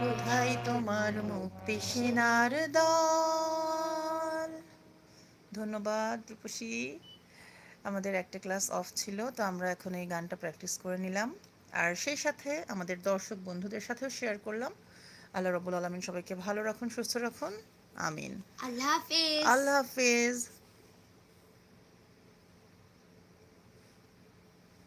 কোথায় তোমার দল ধন্যবাদ রূপসী আমাদের একটা ক্লাস অফ ছিল, তো আমরা এখন এই গানটা প্র্যাকটিস করে নিলাম। আর সেই সাথে আমাদের দর্শক বন্ধুদের সাথেও শেয়ার করলাম। আল্লাহ রবুল আলমিন সবাইকে ভালো রাখুন সুস্থ রাখুন। আমিন। আল্লাহ হাফিজ। আল্লাহ হাফিজ।